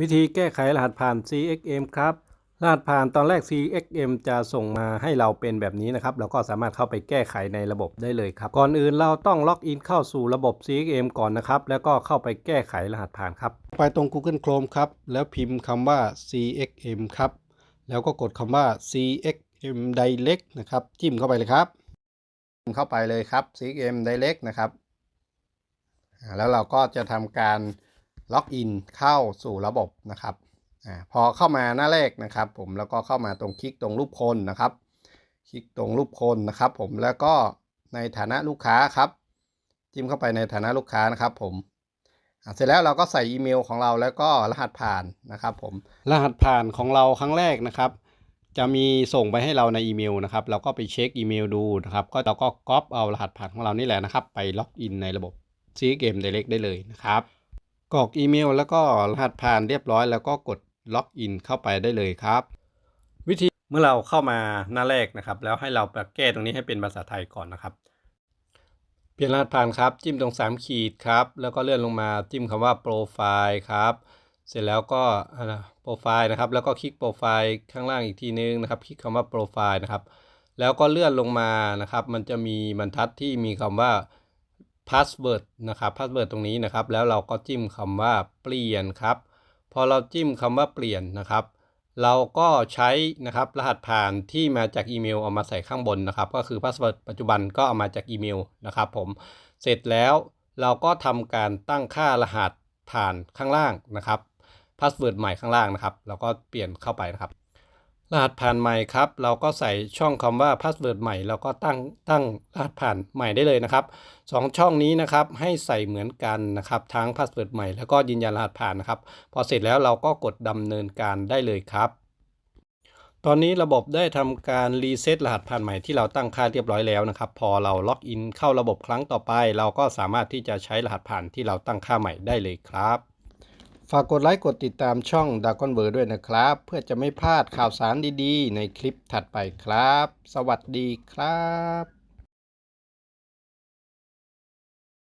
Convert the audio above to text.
วิธีแก้ไขรหัสผ่าน CXM ครับ รหัสผ่านตอนแรก CXM จะส่งมาให้เราเป็นแบบนี้นะครับ เราก็สามารถเข้าไปแก้ไขในระบบได้เลยครับ ก่อนอื่นเราต้องล็อกอินเข้าสู่ระบบ CXM ก่อนนะครับ แล้วก็เข้าไปแก้ไขรหัสผ่านครับ ไปตรง Google Chrome ครับ แล้วพิมพ์คำว่า CXM ครับ แล้วก็กดคำว่า CXM Direct นะครับ จิ้มเข้าไปเลยครับ เข้าไปเลยครับ CXM Direct นะครับ แล้วเราก็จะทำการ ล็อกอินเข้าสู่ระบบนะครับอพอเข้ามาหน้าแรกนะครับ ผมแล้วก็เข้ามาตรงคลิกตรงรูปคนนะครับ คลิกตรงรูปคนนะครับ ผมแล้วก็ในฐานะลูกค้าครับ จิ้มเข้าไปในฐานะลูกค้านะครับผมเสร็จแล้วเราก็ใส่อีเมลของเราแล้วก็รหัสผ่านนะครับผมรหัสผ่านของเราครั้งแรกนะครับ จะมีส่งไปให้เราในอีเมลนะครับ เราก็ไปเช็คอีเมลดูนะครับ ก็เราก็ก๊อปเอารหัสผ่านของเรานี่แหละนะครับ ไปล็อกอินในระบบซีเกม Direct ได้เลยนะครับ กรอกอีเมล แล้วก็รหัสผ่านเรียบร้อย แล้วก็กดล็อกอินเข้าไปได้เลยครับ วิธีเมื่อเราเข้ามาหน้าแรกนะครับ แล้วให้เราไปแก้ตรงนี้ให้เป็นภาษาไทยก่อนนะครับ เปลี่ยนรหัสผ่านครับ จิ้มตรง 3 ขีดครับ แล้วก็เลื่อนลงมาจิ้มคำว่าโปรไฟล์ครับเสร็จแล้วก็โปรไฟล์นะครับ แล้วก็คลิกโปรไฟล์ข้างล่างอีกทีนึงนะครับ คลิกคำว่าโปรไฟล์นะครับ แล้วก็เลื่อนลงมานะครับ มันจะมีบรรทัดที่มีคำว่า password นะครับ password ตรงนี้นะครับ แล้วเราก็จิ้มคำว่าเปลี่ยนครับ พอเราจิ้มคำว่าเปลี่ยนนะครับ เราก็ใช้นะครับรหัสผ่านที่มาจากอีเมลเอามาใส่ข้างบนนะครับ ก็คือ password ปัจจุบันก็เอามาจากอีเมลนะครับผม เสร็จแล้วเราก็ทำการตั้งค่ารหัสผ่านข้างล่างนะครับ password ใหม่ข้างล่างนะครับ เราก็เปลี่ยนเข้าไปนะครับ รหัสผ่านใหม่ครับ เราก็ใส่ช่องคำว่า password ใหม่เราก็ตั้งตั้งรหัสผ่านใหม่ได้เลยนะครับสองช่องนี้นะครับให้ใส่เหมือนกันนะครับ ทั้ง password ใหม่แล้วก็ยืนยันรหัสผ่านนะครับ พอเสร็จแล้วเราก็กดดำเนินการได้เลยครับ ตอนนี้ระบบได้ทำการรีเซ็ตรหัสผ่านใหม่ที่เราตั้งค่าเรียบร้อยแล้วนะครับ พอเราล็อกอินเข้าระบบครั้งต่อไป เราก็สามารถที่จะใช้รหัสผ่านที่เราตั้งค่าใหม่ได้เลยครับ ฝากกดไลค์กดติดตามช่องดากอนเบอร์ด้วยนะครับ เพื่อจะไม่พลาดข่าวสารดีๆ ในคลิปถัดไปครับ สวัสดีครับ